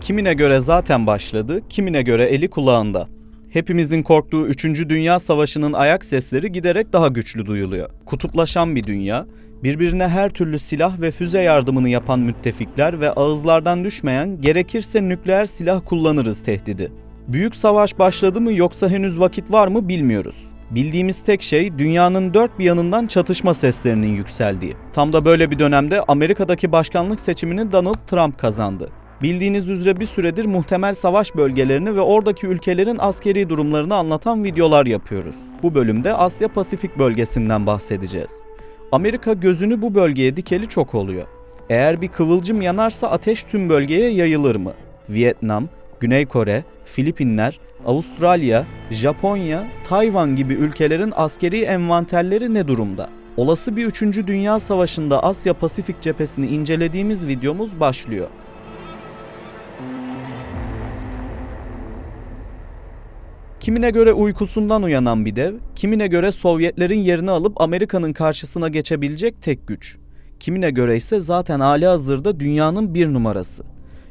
Kimine göre zaten başladı, kimine göre eli kulağında. Hepimizin korktuğu 3. Dünya Savaşı'nın ayak sesleri giderek daha güçlü duyuluyor. Kutuplaşan bir dünya, birbirine her türlü silah ve füze yardımını yapan müttefikler ve ağızlardan düşmeyen gerekirse nükleer silah kullanırız tehdidi. Büyük savaş başladı mı yoksa henüz vakit var mı bilmiyoruz. Bildiğimiz tek şey dünyanın dört bir yanından çatışma seslerinin yükseldiği. Tam da böyle bir dönemde Amerika'daki başkanlık seçimini Donald Trump kazandı. Bildiğiniz üzere bir süredir muhtemel savaş bölgelerini ve oradaki ülkelerin askeri durumlarını anlatan videolar yapıyoruz. Bu bölümde Asya Pasifik bölgesinden bahsedeceğiz. Amerika gözünü bu bölgeye dikeli çok oluyor. Eğer bir kıvılcım yanarsa ateş tüm bölgeye yayılır mı? Vietnam, Güney Kore, Filipinler, Avustralya, Japonya, Tayvan gibi ülkelerin askeri envanterleri ne durumda? Olası bir 3. Dünya Savaşı'nda Asya Pasifik cephesini incelediğimiz videomuz başlıyor. Kimine göre uykusundan uyanan bir dev, kimine göre Sovyetlerin yerini alıp Amerika'nın karşısına geçebilecek tek güç. Kimine göre ise zaten hali hazırda dünyanın bir numarası.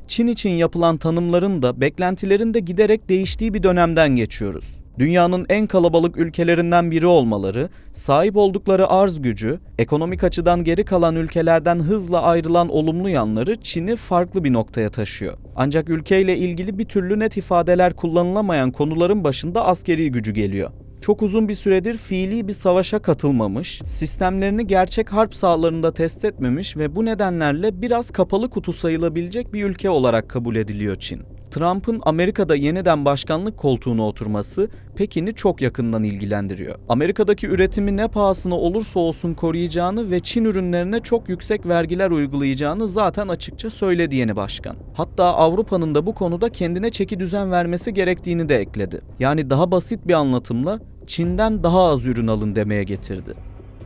Çin için yapılan tanımların da beklentilerin de giderek değiştiği bir dönemden geçiyoruz. Dünyanın en kalabalık ülkelerinden biri olmaları, sahip oldukları arz gücü, ekonomik açıdan geri kalan ülkelerden hızla ayrılan olumlu yanları Çin'i farklı bir noktaya taşıyor. Ancak ülkeyle ilgili bir türlü net ifadeler kullanılamayan konuların başında askeri gücü geliyor çok uzun bir süredir fiili bir savaşa katılmamış, sistemlerini gerçek harp sahalarında test etmemiş ve bu nedenlerle biraz kapalı kutu sayılabilecek bir ülke olarak kabul ediliyor Çin. Trump'ın Amerika'da yeniden başkanlık koltuğuna oturması Pekin'i çok yakından ilgilendiriyor. Amerika'daki üretimi ne pahasına olursa olsun koruyacağını ve Çin ürünlerine çok yüksek vergiler uygulayacağını zaten açıkça söyledi yeni başkan. Hatta Avrupa'nın da bu konuda kendine çeki düzen vermesi gerektiğini de ekledi. Yani daha basit bir anlatımla Çin'den daha az ürün alın demeye getirdi.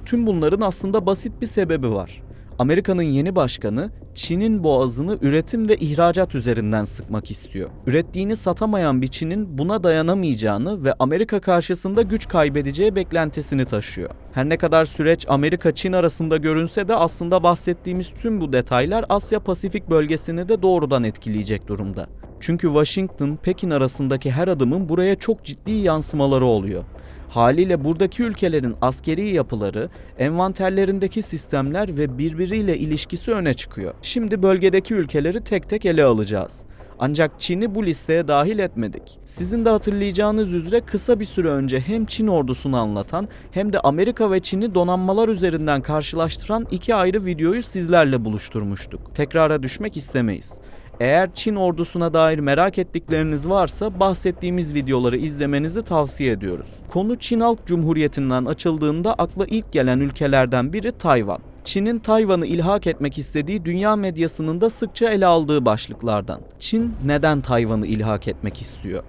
Tüm bunların aslında basit bir sebebi var. Amerika'nın yeni başkanı Çin'in boğazını üretim ve ihracat üzerinden sıkmak istiyor. Ürettiğini satamayan bir Çin'in buna dayanamayacağını ve Amerika karşısında güç kaybedeceği beklentisini taşıyor. Her ne kadar süreç Amerika-Çin arasında görünse de aslında bahsettiğimiz tüm bu detaylar Asya Pasifik bölgesini de doğrudan etkileyecek durumda. Çünkü Washington, Pekin arasındaki her adımın buraya çok ciddi yansımaları oluyor. Haliyle buradaki ülkelerin askeri yapıları, envanterlerindeki sistemler ve birbiriyle ilişkisi öne çıkıyor. Şimdi bölgedeki ülkeleri tek tek ele alacağız. Ancak Çin'i bu listeye dahil etmedik. Sizin de hatırlayacağınız üzere kısa bir süre önce hem Çin ordusunu anlatan hem de Amerika ve Çin'i donanmalar üzerinden karşılaştıran iki ayrı videoyu sizlerle buluşturmuştuk. Tekrara düşmek istemeyiz. Eğer Çin ordusuna dair merak ettikleriniz varsa bahsettiğimiz videoları izlemenizi tavsiye ediyoruz. Konu Çin Halk Cumhuriyeti'nden açıldığında akla ilk gelen ülkelerden biri Tayvan. Çin'in Tayvan'ı ilhak etmek istediği dünya medyasının da sıkça ele aldığı başlıklardan. Çin neden Tayvan'ı ilhak etmek istiyor?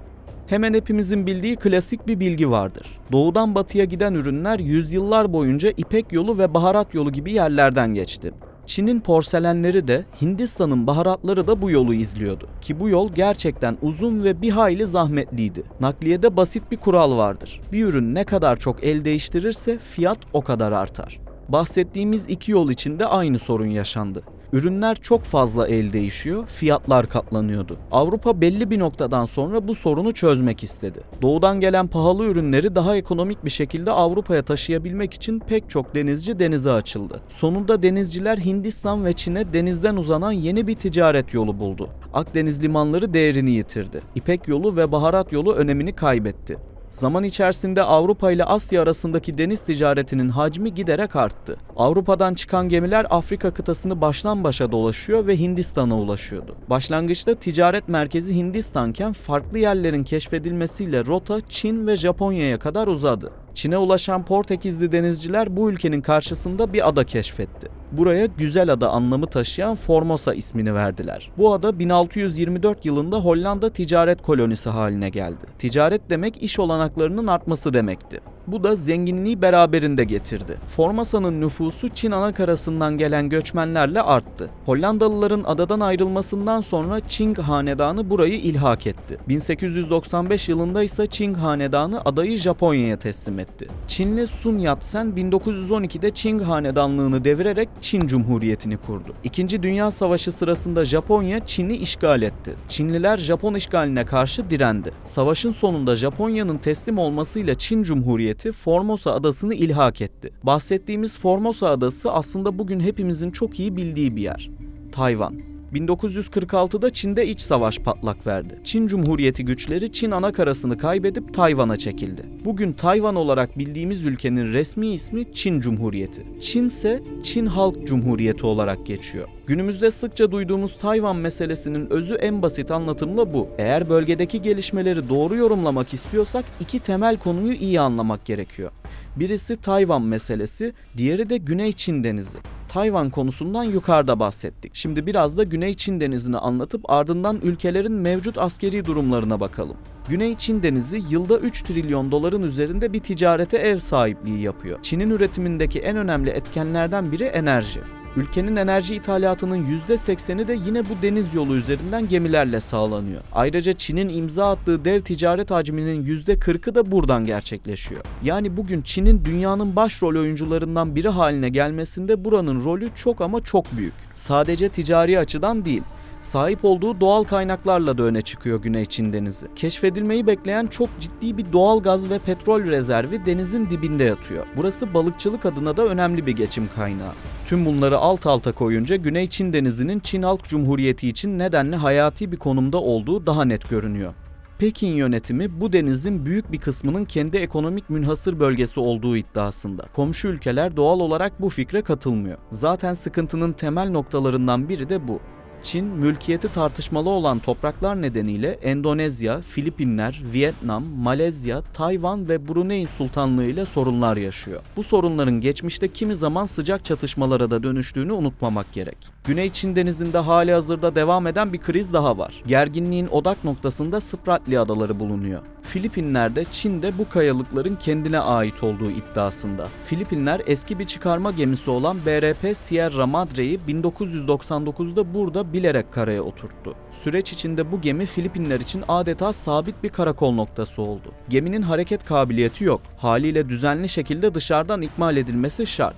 Hemen hepimizin bildiği klasik bir bilgi vardır. Doğudan batıya giden ürünler yüzyıllar boyunca İpek yolu ve baharat yolu gibi yerlerden geçti. Çin'in porselenleri de Hindistan'ın baharatları da bu yolu izliyordu. Ki bu yol gerçekten uzun ve bir hayli zahmetliydi. Nakliyede basit bir kural vardır. Bir ürün ne kadar çok el değiştirirse fiyat o kadar artar. Bahsettiğimiz iki yol içinde aynı sorun yaşandı. Ürünler çok fazla el değişiyor, fiyatlar katlanıyordu. Avrupa belli bir noktadan sonra bu sorunu çözmek istedi. Doğudan gelen pahalı ürünleri daha ekonomik bir şekilde Avrupa'ya taşıyabilmek için pek çok denizci denize açıldı. Sonunda denizciler Hindistan ve Çin'e denizden uzanan yeni bir ticaret yolu buldu. Akdeniz limanları değerini yitirdi. İpek yolu ve baharat yolu önemini kaybetti. Zaman içerisinde Avrupa ile Asya arasındaki deniz ticaretinin hacmi giderek arttı. Avrupa'dan çıkan gemiler Afrika kıtasını baştan başa dolaşıyor ve Hindistan'a ulaşıyordu. Başlangıçta ticaret merkezi Hindistanken farklı yerlerin keşfedilmesiyle rota Çin ve Japonya'ya kadar uzadı. Çin'e ulaşan Portekizli denizciler bu ülkenin karşısında bir ada keşfetti. Buraya güzel ada anlamı taşıyan Formosa ismini verdiler. Bu ada 1624 yılında Hollanda ticaret kolonisi haline geldi. Ticaret demek iş olanaklarının artması demekti. Bu da zenginliği beraberinde getirdi. Formosa'nın nüfusu Çin anakarasından gelen göçmenlerle arttı. Hollandalıların adadan ayrılmasından sonra Qing hanedanı burayı ilhak etti. 1895 yılında ise Qing hanedanı adayı Japonya'ya teslim etti. Çinli Sun Yat-sen 1912'de Qing hanedanlığını devirerek Çin Cumhuriyeti'ni kurdu. İkinci Dünya Savaşı sırasında Japonya Çin'i işgal etti. Çinliler Japon işgaline karşı direndi. Savaşın sonunda Japonya'nın teslim olmasıyla Çin Cumhuriyeti Formosa adasını ilhak etti. Bahsettiğimiz Formosa adası aslında bugün hepimizin çok iyi bildiği bir yer. Tayvan. 1946'da Çin'de iç savaş patlak verdi. Çin Cumhuriyeti güçleri Çin anakarasını kaybedip Tayvan'a çekildi. Bugün Tayvan olarak bildiğimiz ülkenin resmi ismi Çin Cumhuriyeti. Çin ise Çin Halk Cumhuriyeti olarak geçiyor. Günümüzde sıkça duyduğumuz Tayvan meselesinin özü en basit anlatımla bu. Eğer bölgedeki gelişmeleri doğru yorumlamak istiyorsak iki temel konuyu iyi anlamak gerekiyor. Birisi Tayvan meselesi, diğeri de Güney Çin Denizi. Tayvan konusundan yukarıda bahsettik. Şimdi biraz da Güney Çin Denizi'ni anlatıp ardından ülkelerin mevcut askeri durumlarına bakalım. Güney Çin Denizi yılda 3 trilyon doların üzerinde bir ticarete ev sahipliği yapıyor. Çin'in üretimindeki en önemli etkenlerden biri enerji. Ülkenin enerji ithalatının %80'i de yine bu deniz yolu üzerinden gemilerle sağlanıyor. Ayrıca Çin'in imza attığı dev ticaret hacminin %40'ı da buradan gerçekleşiyor. Yani bugün Çin'in dünyanın başrol oyuncularından biri haline gelmesinde buranın rolü çok ama çok büyük. Sadece ticari açıdan değil sahip olduğu doğal kaynaklarla da öne çıkıyor Güney Çin Denizi. Keşfedilmeyi bekleyen çok ciddi bir doğal gaz ve petrol rezervi denizin dibinde yatıyor. Burası balıkçılık adına da önemli bir geçim kaynağı. Tüm bunları alt alta koyunca Güney Çin Denizi'nin Çin Halk Cumhuriyeti için nedenli hayati bir konumda olduğu daha net görünüyor. Pekin yönetimi bu denizin büyük bir kısmının kendi ekonomik münhasır bölgesi olduğu iddiasında. Komşu ülkeler doğal olarak bu fikre katılmıyor. Zaten sıkıntının temel noktalarından biri de bu. Çin, mülkiyeti tartışmalı olan topraklar nedeniyle Endonezya, Filipinler, Vietnam, Malezya, Tayvan ve Brunei Sultanlığı ile sorunlar yaşıyor. Bu sorunların geçmişte kimi zaman sıcak çatışmalara da dönüştüğünü unutmamak gerek. Güney Çin Denizi'nde hali hazırda devam eden bir kriz daha var. Gerginliğin odak noktasında Spratly Adaları bulunuyor. Filipinler'de Çin'de bu kayalıkların kendine ait olduğu iddiasında. Filipinler eski bir çıkarma gemisi olan BRP Sierra Madre'yi 1999'da burada bilerek karaya oturttu. Süreç içinde bu gemi Filipinler için adeta sabit bir karakol noktası oldu. Geminin hareket kabiliyeti yok. Haliyle düzenli şekilde dışarıdan ikmal edilmesi şart.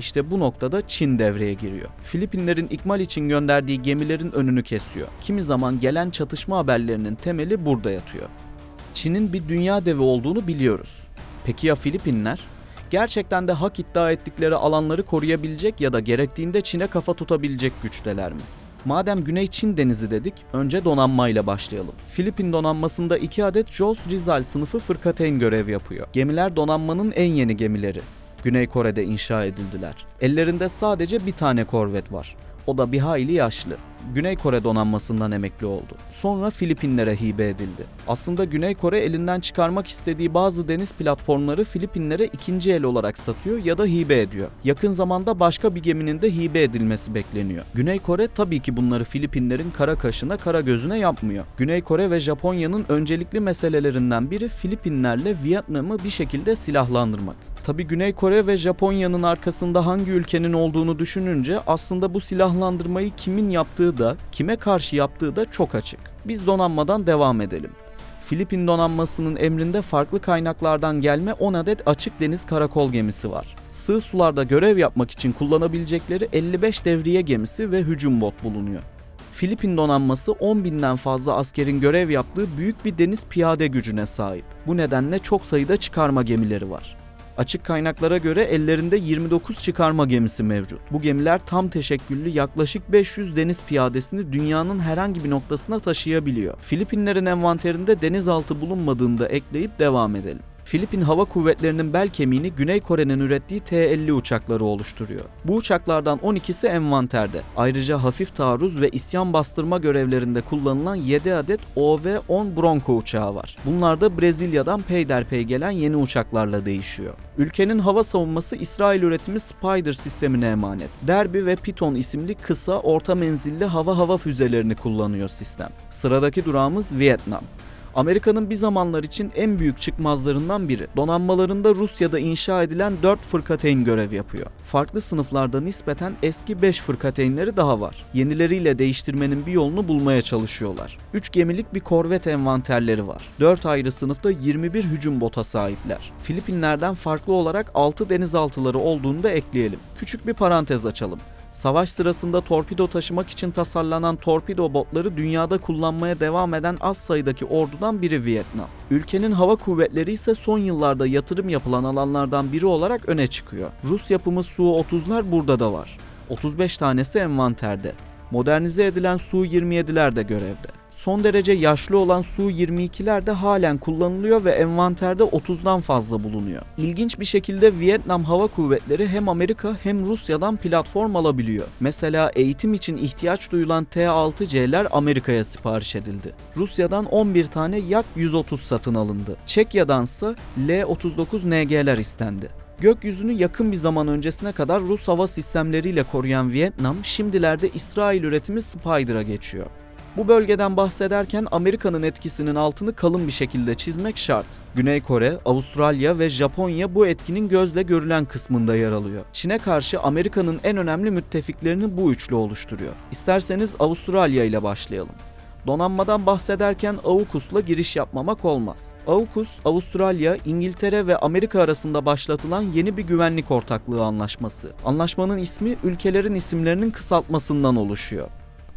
İşte bu noktada Çin devreye giriyor. Filipinlerin ikmal için gönderdiği gemilerin önünü kesiyor. Kimi zaman gelen çatışma haberlerinin temeli burada yatıyor. Çin'in bir dünya devi olduğunu biliyoruz. Peki ya Filipinler? Gerçekten de hak iddia ettikleri alanları koruyabilecek ya da gerektiğinde Çin'e kafa tutabilecek güçteler mi? Madem Güney Çin Denizi dedik, önce donanmayla başlayalım. Filipin donanmasında iki adet Jos Rizal sınıfı fırkateyn görev yapıyor. Gemiler donanmanın en yeni gemileri. Güney Kore'de inşa edildiler. Ellerinde sadece bir tane korvet var. O da bir hayli yaşlı. Güney Kore donanmasından emekli oldu. Sonra Filipinlere hibe edildi. Aslında Güney Kore elinden çıkarmak istediği bazı deniz platformları Filipinlere ikinci el olarak satıyor ya da hibe ediyor. Yakın zamanda başka bir geminin de hibe edilmesi bekleniyor. Güney Kore tabii ki bunları Filipinlerin kara kaşına kara gözüne yapmıyor. Güney Kore ve Japonya'nın öncelikli meselelerinden biri Filipinlerle Vietnam'ı bir şekilde silahlandırmak. Tabi Güney Kore ve Japonya'nın arkasında hangi ülkenin olduğunu düşününce aslında bu silahlandırmayı kimin yaptığı da kime karşı yaptığı da çok açık. Biz donanmadan devam edelim. Filipin donanmasının emrinde farklı kaynaklardan gelme 10 adet açık deniz karakol gemisi var. Sığ sularda görev yapmak için kullanabilecekleri 55 devriye gemisi ve hücum bot bulunuyor. Filipin donanması 10 binden fazla askerin görev yaptığı büyük bir deniz piyade gücüne sahip. Bu nedenle çok sayıda çıkarma gemileri var. Açık kaynaklara göre ellerinde 29 çıkarma gemisi mevcut. Bu gemiler tam teşekküllü yaklaşık 500 deniz piyadesini dünyanın herhangi bir noktasına taşıyabiliyor. Filipinlerin envanterinde denizaltı bulunmadığında ekleyip devam edelim. Filipin Hava Kuvvetleri'nin bel kemiğini Güney Kore'nin ürettiği T-50 uçakları oluşturuyor. Bu uçaklardan 12'si envanterde. Ayrıca hafif taarruz ve isyan bastırma görevlerinde kullanılan 7 adet OV-10 Bronco uçağı var. Bunlar da Brezilya'dan peyderpey gelen yeni uçaklarla değişiyor. Ülkenin hava savunması İsrail üretimi Spider sistemine emanet. Derby ve Piton isimli kısa orta menzilli hava hava füzelerini kullanıyor sistem. Sıradaki durağımız Vietnam. Amerika'nın bir zamanlar için en büyük çıkmazlarından biri. Donanmalarında Rusya'da inşa edilen 4 fırkateyn görev yapıyor. Farklı sınıflarda nispeten eski 5 fırkateynleri daha var. Yenileriyle değiştirmenin bir yolunu bulmaya çalışıyorlar. 3 gemilik bir korvet envanterleri var. 4 ayrı sınıfta 21 hücum bota sahipler. Filipinler'den farklı olarak 6 denizaltıları olduğunu da ekleyelim. Küçük bir parantez açalım. Savaş sırasında torpido taşımak için tasarlanan torpido botları dünyada kullanmaya devam eden az sayıdaki ordudan biri Vietnam. Ülkenin hava kuvvetleri ise son yıllarda yatırım yapılan alanlardan biri olarak öne çıkıyor. Rus yapımı Su-30'lar burada da var. 35 tanesi envanterde. Modernize edilen Su-27'ler de görevde. Son derece yaşlı olan Su-22'ler de halen kullanılıyor ve envanterde 30'dan fazla bulunuyor. İlginç bir şekilde Vietnam Hava Kuvvetleri hem Amerika hem Rusya'dan platform alabiliyor. Mesela eğitim için ihtiyaç duyulan T-6C'ler Amerika'ya sipariş edildi. Rusya'dan 11 tane Yak 130 satın alındı. Çekya'dansa L-39 NG'ler istendi. Gökyüzünü yakın bir zaman öncesine kadar Rus hava sistemleriyle koruyan Vietnam, şimdilerde İsrail üretimi Spider'a geçiyor. Bu bölgeden bahsederken Amerika'nın etkisinin altını kalın bir şekilde çizmek şart. Güney Kore, Avustralya ve Japonya bu etkinin gözle görülen kısmında yer alıyor. Çin'e karşı Amerika'nın en önemli müttefiklerini bu üçlü oluşturuyor. İsterseniz Avustralya ile başlayalım. Donanmadan bahsederken AUKUS'la giriş yapmamak olmaz. AUKUS, Avustralya, İngiltere ve Amerika arasında başlatılan yeni bir güvenlik ortaklığı anlaşması. Anlaşmanın ismi ülkelerin isimlerinin kısaltmasından oluşuyor.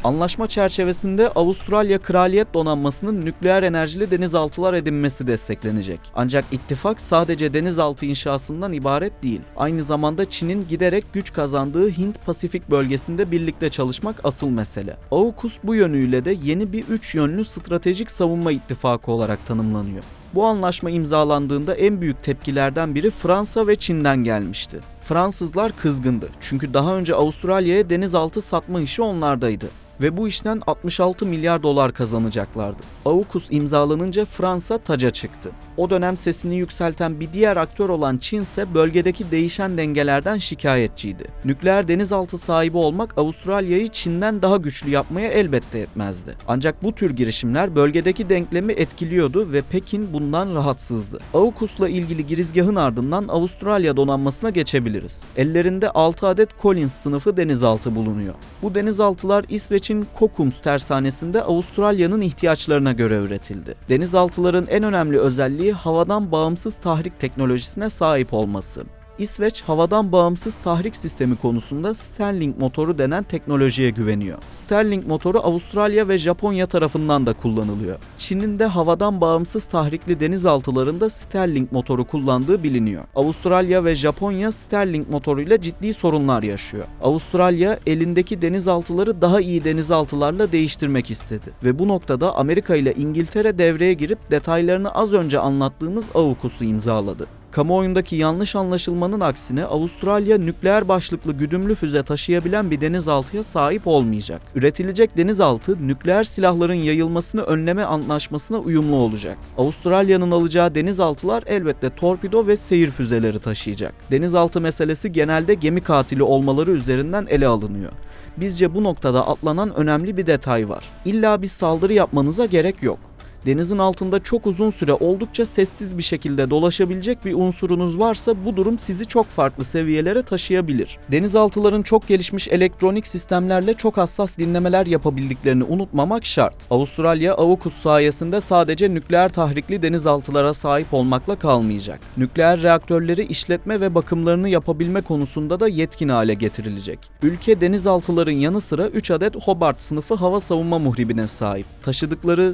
Anlaşma çerçevesinde Avustralya Kraliyet Donanması'nın nükleer enerjili denizaltılar edinmesi desteklenecek. Ancak ittifak sadece denizaltı inşasından ibaret değil. Aynı zamanda Çin'in giderek güç kazandığı Hint-Pasifik bölgesinde birlikte çalışmak asıl mesele. AUKUS bu yönüyle de yeni bir üç yönlü stratejik savunma ittifakı olarak tanımlanıyor. Bu anlaşma imzalandığında en büyük tepkilerden biri Fransa ve Çin'den gelmişti. Fransızlar kızgındı çünkü daha önce Avustralya'ya denizaltı satma işi onlardaydı ve bu işten 66 milyar dolar kazanacaklardı. AUKUS imzalanınca Fransa taca çıktı. O dönem sesini yükselten bir diğer aktör olan Çin ise bölgedeki değişen dengelerden şikayetçiydi. Nükleer denizaltı sahibi olmak Avustralya'yı Çin'den daha güçlü yapmaya elbette etmezdi. Ancak bu tür girişimler bölgedeki denklemi etkiliyordu ve Pekin bundan rahatsızdı. AUKUS'la ilgili girizgahın ardından Avustralya donanmasına geçebiliriz. Ellerinde 6 adet Collins sınıfı denizaltı bulunuyor. Bu denizaltılar İsveç'in Kockums tersanesinde Avustralya'nın ihtiyaçlarına göre üretildi. Denizaltıların en önemli özelliği havadan bağımsız tahrik teknolojisine sahip olması. İsveç havadan bağımsız tahrik sistemi konusunda Sterling motoru denen teknolojiye güveniyor. Sterling motoru Avustralya ve Japonya tarafından da kullanılıyor. Çin'in de havadan bağımsız tahrikli denizaltılarında Sterling motoru kullandığı biliniyor. Avustralya ve Japonya Sterling motoruyla ciddi sorunlar yaşıyor. Avustralya elindeki denizaltıları daha iyi denizaltılarla değiştirmek istedi ve bu noktada Amerika ile İngiltere devreye girip detaylarını az önce anlattığımız AUKUS'u imzaladı. Kamuoyundaki yanlış anlaşılmanın aksine Avustralya nükleer başlıklı güdümlü füze taşıyabilen bir denizaltıya sahip olmayacak. Üretilecek denizaltı nükleer silahların yayılmasını önleme anlaşmasına uyumlu olacak. Avustralya'nın alacağı denizaltılar elbette torpido ve seyir füzeleri taşıyacak. Denizaltı meselesi genelde gemi katili olmaları üzerinden ele alınıyor. Bizce bu noktada atlanan önemli bir detay var. İlla bir saldırı yapmanıza gerek yok denizin altında çok uzun süre oldukça sessiz bir şekilde dolaşabilecek bir unsurunuz varsa bu durum sizi çok farklı seviyelere taşıyabilir. Denizaltıların çok gelişmiş elektronik sistemlerle çok hassas dinlemeler yapabildiklerini unutmamak şart. Avustralya AUKUS sayesinde sadece nükleer tahrikli denizaltılara sahip olmakla kalmayacak. Nükleer reaktörleri işletme ve bakımlarını yapabilme konusunda da yetkin hale getirilecek. Ülke denizaltıların yanı sıra 3 adet Hobart sınıfı hava savunma muhribine sahip. Taşıdıkları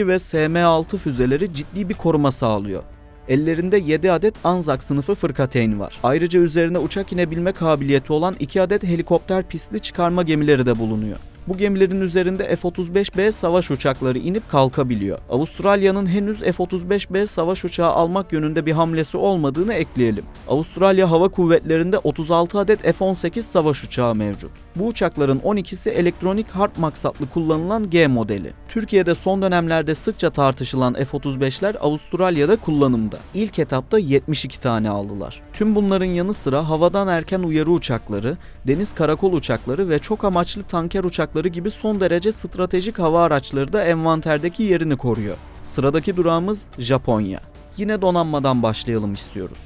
SM-2 ve SM-6 füzeleri ciddi bir koruma sağlıyor. Ellerinde 7 adet Anzak sınıfı fırkateyn var. Ayrıca üzerine uçak inebilme kabiliyeti olan 2 adet helikopter pistli çıkarma gemileri de bulunuyor. Bu gemilerin üzerinde F-35B savaş uçakları inip kalkabiliyor. Avustralya'nın henüz F-35B savaş uçağı almak yönünde bir hamlesi olmadığını ekleyelim. Avustralya Hava Kuvvetleri'nde 36 adet F-18 savaş uçağı mevcut. Bu uçakların 12'si elektronik harp maksatlı kullanılan G modeli. Türkiye'de son dönemlerde sıkça tartışılan F-35'ler Avustralya'da kullanımda. İlk etapta 72 tane aldılar. Tüm bunların yanı sıra havadan erken uyarı uçakları, deniz karakol uçakları ve çok amaçlı tanker uçakları gibi son derece stratejik hava araçları da envanterdeki yerini koruyor. Sıradaki durağımız Japonya. Yine donanmadan başlayalım istiyoruz.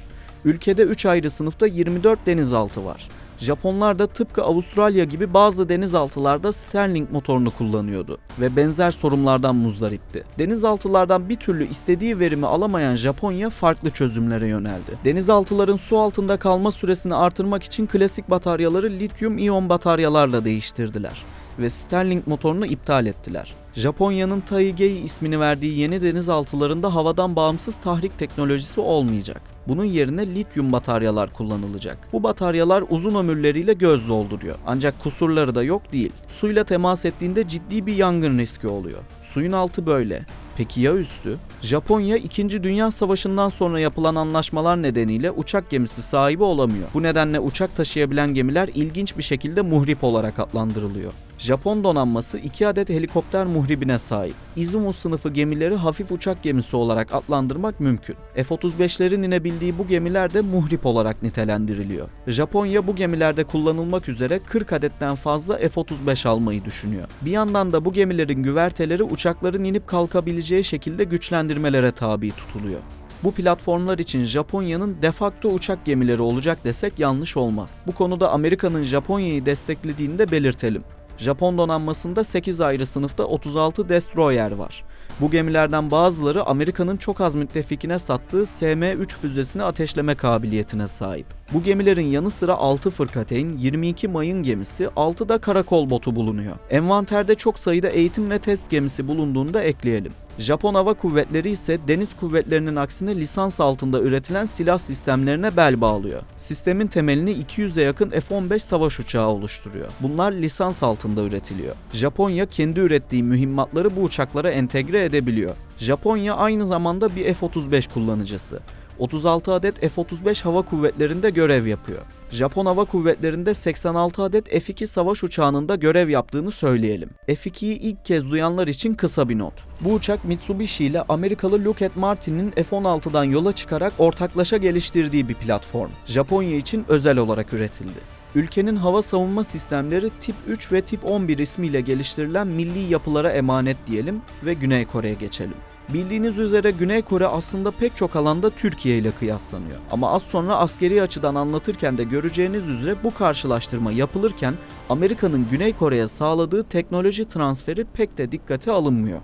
Ülkede 3 ayrı sınıfta 24 denizaltı var. Japonlar da tıpkı Avustralya gibi bazı denizaltılarda Stirling motorunu kullanıyordu ve benzer sorunlardan muzdaripti. Denizaltılardan bir türlü istediği verimi alamayan Japonya farklı çözümlere yöneldi. Denizaltıların su altında kalma süresini artırmak için klasik bataryaları lityum iyon bataryalarla değiştirdiler ve Stirling motorunu iptal ettiler. Japonya'nın Taigei ismini verdiği yeni denizaltılarında havadan bağımsız tahrik teknolojisi olmayacak. Bunun yerine lityum bataryalar kullanılacak. Bu bataryalar uzun ömürleriyle göz dolduruyor. Ancak kusurları da yok değil. Suyla temas ettiğinde ciddi bir yangın riski oluyor. Suyun altı böyle. Peki ya üstü? Japonya 2. Dünya Savaşı'ndan sonra yapılan anlaşmalar nedeniyle uçak gemisi sahibi olamıyor. Bu nedenle uçak taşıyabilen gemiler ilginç bir şekilde muhrip olarak adlandırılıyor. Japon donanması 2 adet helikopter muhribine sahip. Izumo sınıfı gemileri hafif uçak gemisi olarak adlandırmak mümkün. F-35'lerin inebildiği bu gemiler de muhrip olarak nitelendiriliyor. Japonya bu gemilerde kullanılmak üzere 40 adetten fazla F-35 almayı düşünüyor. Bir yandan da bu gemilerin güverteleri uçakların inip kalkabileceği şekilde güçlendirmelere tabi tutuluyor. Bu platformlar için Japonya'nın de facto uçak gemileri olacak desek yanlış olmaz. Bu konuda Amerika'nın Japonya'yı desteklediğini de belirtelim. Japon donanmasında 8 ayrı sınıfta 36 destroyer var. Bu gemilerden bazıları Amerika'nın çok az müttefikine sattığı SM-3 füzesini ateşleme kabiliyetine sahip. Bu gemilerin yanı sıra 6 fırkateyn, 22 mayın gemisi, 6 da karakol botu bulunuyor. Envanterde çok sayıda eğitim ve test gemisi bulunduğunu da ekleyelim. Japon Hava Kuvvetleri ise deniz kuvvetlerinin aksine lisans altında üretilen silah sistemlerine bel bağlıyor. Sistemin temelini 200'e yakın F-15 savaş uçağı oluşturuyor. Bunlar lisans altında üretiliyor. Japonya kendi ürettiği mühimmatları bu uçaklara entegre edebiliyor. Japonya aynı zamanda bir F-35 kullanıcısı. 36 adet F-35 hava kuvvetlerinde görev yapıyor. Japon Hava Kuvvetleri'nde 86 adet F-2 savaş uçağının da görev yaptığını söyleyelim. F-2'yi ilk kez duyanlar için kısa bir not. Bu uçak Mitsubishi ile Amerikalı Lockheed Martin'in F-16'dan yola çıkarak ortaklaşa geliştirdiği bir platform. Japonya için özel olarak üretildi. Ülkenin hava savunma sistemleri Tip 3 ve Tip 11 ismiyle geliştirilen milli yapılara emanet diyelim ve Güney Kore'ye geçelim. Bildiğiniz üzere Güney Kore aslında pek çok alanda Türkiye ile kıyaslanıyor. Ama az sonra askeri açıdan anlatırken de göreceğiniz üzere bu karşılaştırma yapılırken Amerika'nın Güney Kore'ye sağladığı teknoloji transferi pek de dikkate alınmıyor.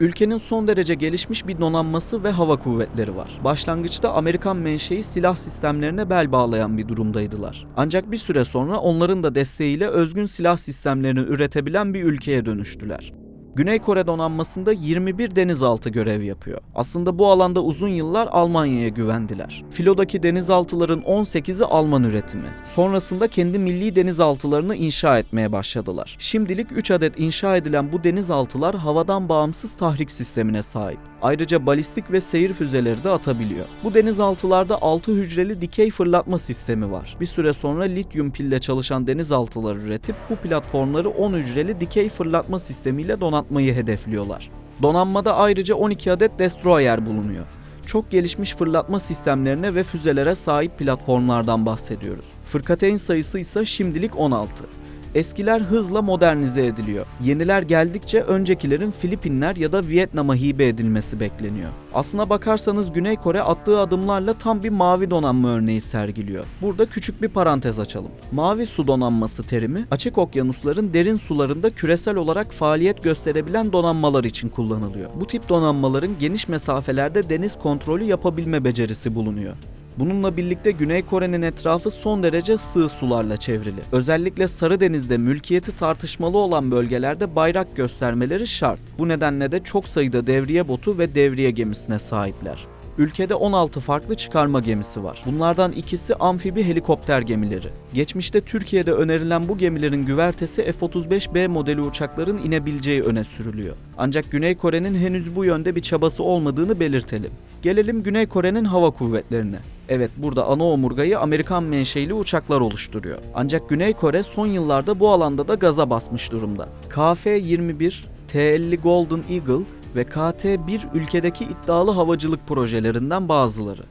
Ülkenin son derece gelişmiş bir donanması ve hava kuvvetleri var. Başlangıçta Amerikan menşei silah sistemlerine bel bağlayan bir durumdaydılar. Ancak bir süre sonra onların da desteğiyle özgün silah sistemlerini üretebilen bir ülkeye dönüştüler. Güney Kore donanmasında 21 denizaltı görev yapıyor. Aslında bu alanda uzun yıllar Almanya'ya güvendiler. Filodaki denizaltıların 18'i Alman üretimi. Sonrasında kendi milli denizaltılarını inşa etmeye başladılar. Şimdilik 3 adet inşa edilen bu denizaltılar havadan bağımsız tahrik sistemine sahip. Ayrıca balistik ve seyir füzeleri de atabiliyor. Bu denizaltılarda 6 hücreli dikey fırlatma sistemi var. Bir süre sonra lityum pille çalışan denizaltılar üretip bu platformları 10 hücreli dikey fırlatma sistemiyle donatmayı hedefliyorlar. Donanmada ayrıca 12 adet destroyer bulunuyor. Çok gelişmiş fırlatma sistemlerine ve füzelere sahip platformlardan bahsediyoruz. Fırkateyn sayısı ise şimdilik 16. Eskiler hızla modernize ediliyor. Yeniler geldikçe öncekilerin Filipinler ya da Vietnam'a hibe edilmesi bekleniyor. Aslına bakarsanız Güney Kore attığı adımlarla tam bir mavi donanma örneği sergiliyor. Burada küçük bir parantez açalım. Mavi su donanması terimi açık okyanusların derin sularında küresel olarak faaliyet gösterebilen donanmalar için kullanılıyor. Bu tip donanmaların geniş mesafelerde deniz kontrolü yapabilme becerisi bulunuyor. Bununla birlikte Güney Kore'nin etrafı son derece sığ sularla çevrili. Özellikle Sarıdeniz'de mülkiyeti tartışmalı olan bölgelerde bayrak göstermeleri şart. Bu nedenle de çok sayıda devriye botu ve devriye gemisine sahipler. Ülkede 16 farklı çıkarma gemisi var. Bunlardan ikisi amfibi helikopter gemileri. Geçmişte Türkiye'de önerilen bu gemilerin güvertesi F-35B modeli uçakların inebileceği öne sürülüyor. Ancak Güney Kore'nin henüz bu yönde bir çabası olmadığını belirtelim. Gelelim Güney Kore'nin hava kuvvetlerine. Evet burada ana omurgayı Amerikan menşeili uçaklar oluşturuyor. Ancak Güney Kore son yıllarda bu alanda da gaza basmış durumda. KF-21, T-50 Golden Eagle ve KT-1 ülkedeki iddialı havacılık projelerinden bazıları.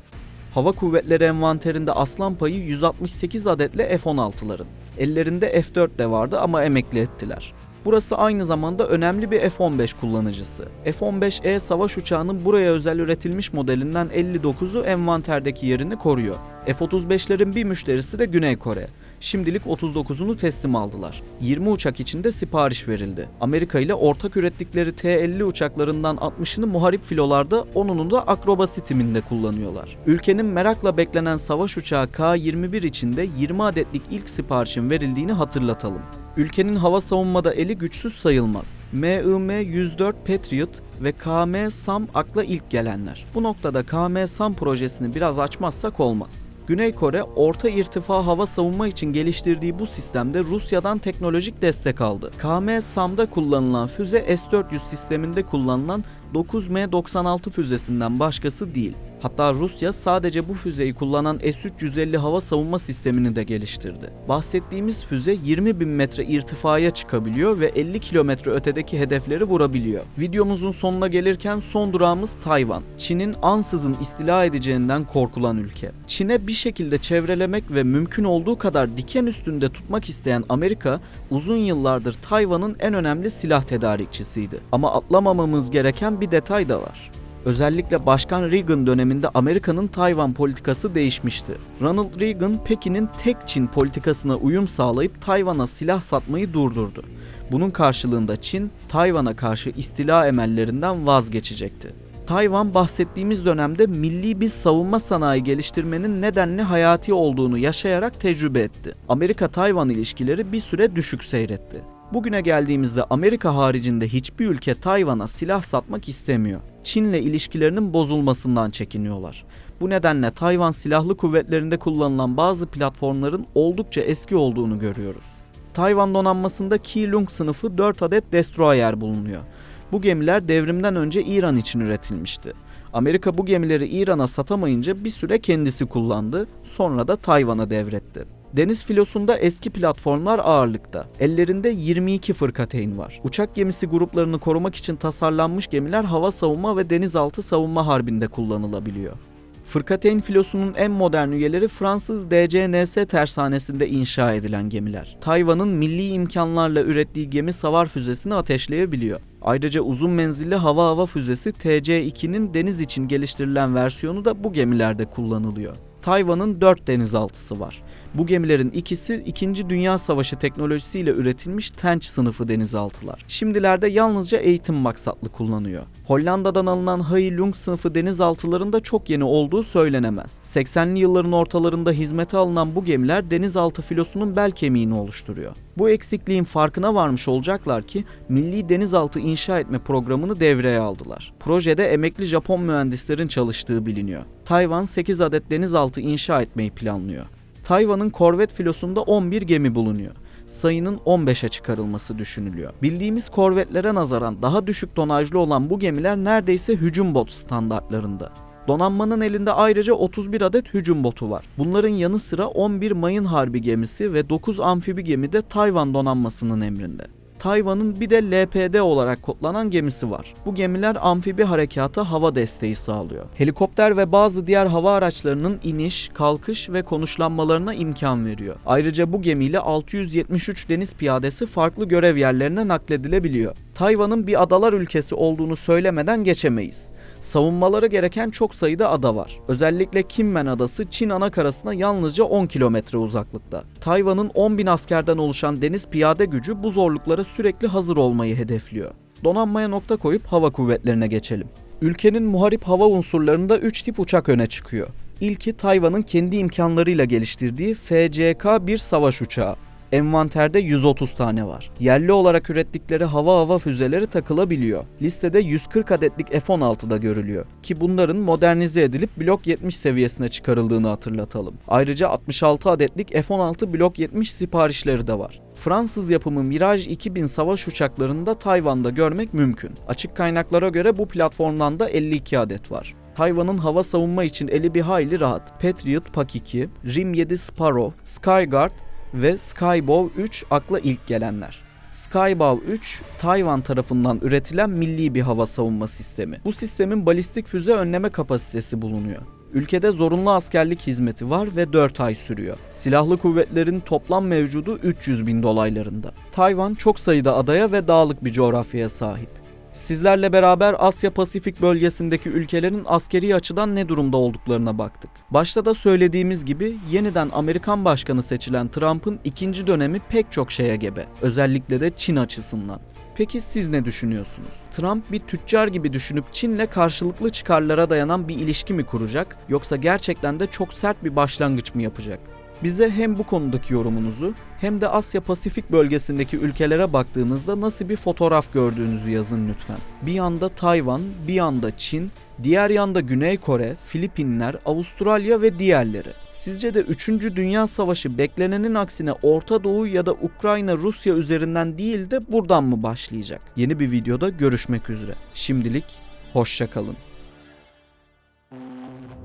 Hava kuvvetleri envanterinde aslan payı 168 adetle F-16'ların. Ellerinde F-4 de vardı ama emekli ettiler. Burası aynı zamanda önemli bir F-15 kullanıcısı. F-15E savaş uçağının buraya özel üretilmiş modelinden 59'u envanterdeki yerini koruyor. F-35'lerin bir müşterisi de Güney Kore. Şimdilik 39'unu teslim aldılar. 20 uçak için de sipariş verildi. Amerika ile ortak ürettikleri T-50 uçaklarından 60'ını muharip filolarda, 10'unu da akrobasi timinde kullanıyorlar. Ülkenin merakla beklenen savaş uçağı K-21 için de 20 adetlik ilk siparişin verildiğini hatırlatalım. Ülkenin hava savunmada eli güçsüz sayılmaz. MIM-104 Patriot ve KM-SAM akla ilk gelenler. Bu noktada KM-SAM projesini biraz açmazsak olmaz. Güney Kore orta irtifa hava savunma için geliştirdiği bu sistemde Rusya'dan teknolojik destek aldı. KM-SAM'da kullanılan füze S-400 sisteminde kullanılan 9M96 füzesinden başkası değil. Hatta Rusya sadece bu füzeyi kullanan S-350 hava savunma sistemini de geliştirdi. Bahsettiğimiz füze 20 bin metre irtifaya çıkabiliyor ve 50 kilometre ötedeki hedefleri vurabiliyor. Videomuzun sonuna gelirken son durağımız Tayvan. Çin'in ansızın istila edeceğinden korkulan ülke. Çin'e bir şekilde çevrelemek ve mümkün olduğu kadar diken üstünde tutmak isteyen Amerika uzun yıllardır Tayvan'ın en önemli silah tedarikçisiydi. Ama atlamamamız gereken bir detay da var. Özellikle Başkan Reagan döneminde Amerika'nın Tayvan politikası değişmişti. Ronald Reagan, Pekin'in tek Çin politikasına uyum sağlayıp Tayvan'a silah satmayı durdurdu. Bunun karşılığında Çin, Tayvan'a karşı istila emellerinden vazgeçecekti. Tayvan bahsettiğimiz dönemde milli bir savunma sanayi geliştirmenin nedenli hayati olduğunu yaşayarak tecrübe etti. Amerika-Tayvan ilişkileri bir süre düşük seyretti. Bugüne geldiğimizde Amerika haricinde hiçbir ülke Tayvan'a silah satmak istemiyor. Çin'le ilişkilerinin bozulmasından çekiniyorlar. Bu nedenle Tayvan Silahlı Kuvvetleri'nde kullanılan bazı platformların oldukça eski olduğunu görüyoruz. Tayvan donanmasında Keelung sınıfı 4 adet destroyer bulunuyor. Bu gemiler devrimden önce İran için üretilmişti. Amerika bu gemileri İran'a satamayınca bir süre kendisi kullandı, sonra da Tayvan'a devretti. Deniz filosunda eski platformlar ağırlıkta. Ellerinde 22 fırkateyn var. Uçak gemisi gruplarını korumak için tasarlanmış gemiler hava savunma ve denizaltı savunma harbinde kullanılabiliyor. Fırkateyn filosunun en modern üyeleri Fransız DCNS tersanesinde inşa edilen gemiler. Tayvan'ın milli imkanlarla ürettiği gemi savar füzesini ateşleyebiliyor. Ayrıca uzun menzilli hava hava füzesi TC-2'nin deniz için geliştirilen versiyonu da bu gemilerde kullanılıyor. Tayvan'ın 4 denizaltısı var. Bu gemilerin ikisi 2. Dünya Savaşı teknolojisiyle üretilmiş Tench sınıfı denizaltılar. Şimdilerde yalnızca eğitim maksatlı kullanıyor. Hollanda'dan alınan Hai Lung sınıfı denizaltılarında çok yeni olduğu söylenemez. 80'li yılların ortalarında hizmete alınan bu gemiler denizaltı filosunun bel kemiğini oluşturuyor. Bu eksikliğin farkına varmış olacaklar ki Milli Denizaltı İnşa Etme programını devreye aldılar. Projede emekli Japon mühendislerin çalıştığı biliniyor. Tayvan 8 adet denizaltı inşa etmeyi planlıyor. Tayvan'ın korvet filosunda 11 gemi bulunuyor. Sayının 15'e çıkarılması düşünülüyor. Bildiğimiz korvetlere nazaran daha düşük tonajlı olan bu gemiler neredeyse hücum bot standartlarında. Donanmanın elinde ayrıca 31 adet hücum botu var. Bunların yanı sıra 11 mayın harbi gemisi ve 9 amfibi gemi de Tayvan donanmasının emrinde. Tayvan'ın bir de LPD olarak kodlanan gemisi var. Bu gemiler amfibi harekata hava desteği sağlıyor. Helikopter ve bazı diğer hava araçlarının iniş, kalkış ve konuşlanmalarına imkan veriyor. Ayrıca bu gemiyle 673 deniz piyadesi farklı görev yerlerine nakledilebiliyor. Tayvan'ın bir adalar ülkesi olduğunu söylemeden geçemeyiz. Savunmaları gereken çok sayıda ada var. Özellikle Kinmen Adası Çin anakarasına yalnızca 10 kilometre uzaklıkta. Tayvan'ın 10 bin askerden oluşan deniz piyade gücü bu zorluklara sürekli hazır olmayı hedefliyor. Donanmaya nokta koyup hava kuvvetlerine geçelim. Ülkenin muharip hava unsurlarında 3 tip uçak öne çıkıyor. İlki Tayvan'ın kendi imkanlarıyla geliştirdiği FCK-1 savaş uçağı. Envanterde 130 tane var. Yerli olarak ürettikleri hava hava füzeleri takılabiliyor. Listede 140 adetlik F-16 da görülüyor. Ki bunların modernize edilip Blok 70 seviyesine çıkarıldığını hatırlatalım. Ayrıca 66 adetlik F-16 Blok 70 siparişleri de var. Fransız yapımı Mirage 2000 savaş uçaklarını da Tayvan'da görmek mümkün. Açık kaynaklara göre bu platformdan da 52 adet var. Tayvan'ın hava savunma için eli bir hayli rahat. Patriot PAK-2, RIM-7 Sparrow, Skyguard ve Skybow 3 akla ilk gelenler. Skybow 3, Tayvan tarafından üretilen milli bir hava savunma sistemi. Bu sistemin balistik füze önleme kapasitesi bulunuyor. Ülkede zorunlu askerlik hizmeti var ve 4 ay sürüyor. Silahlı kuvvetlerin toplam mevcudu 300 bin dolaylarında. Tayvan çok sayıda adaya ve dağlık bir coğrafyaya sahip. Sizlerle beraber Asya Pasifik bölgesindeki ülkelerin askeri açıdan ne durumda olduklarına baktık. Başta da söylediğimiz gibi yeniden Amerikan başkanı seçilen Trump'ın ikinci dönemi pek çok şeye gebe. Özellikle de Çin açısından. Peki siz ne düşünüyorsunuz? Trump bir tüccar gibi düşünüp Çin'le karşılıklı çıkarlara dayanan bir ilişki mi kuracak yoksa gerçekten de çok sert bir başlangıç mı yapacak? Bize hem bu konudaki yorumunuzu hem de Asya Pasifik bölgesindeki ülkelere baktığınızda nasıl bir fotoğraf gördüğünüzü yazın lütfen. Bir yanda Tayvan, bir yanda Çin, diğer yanda Güney Kore, Filipinler, Avustralya ve diğerleri. Sizce de 3. Dünya Savaşı beklenenin aksine Orta Doğu ya da Ukrayna Rusya üzerinden değil de buradan mı başlayacak? Yeni bir videoda görüşmek üzere. Şimdilik hoşça kalın.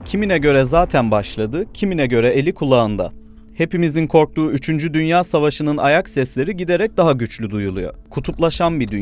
Kimine göre zaten başladı, kimine göre eli kulağında. Hepimizin korktuğu 3. Dünya Savaşı'nın ayak sesleri giderek daha güçlü duyuluyor. Kutuplaşan bir dünya.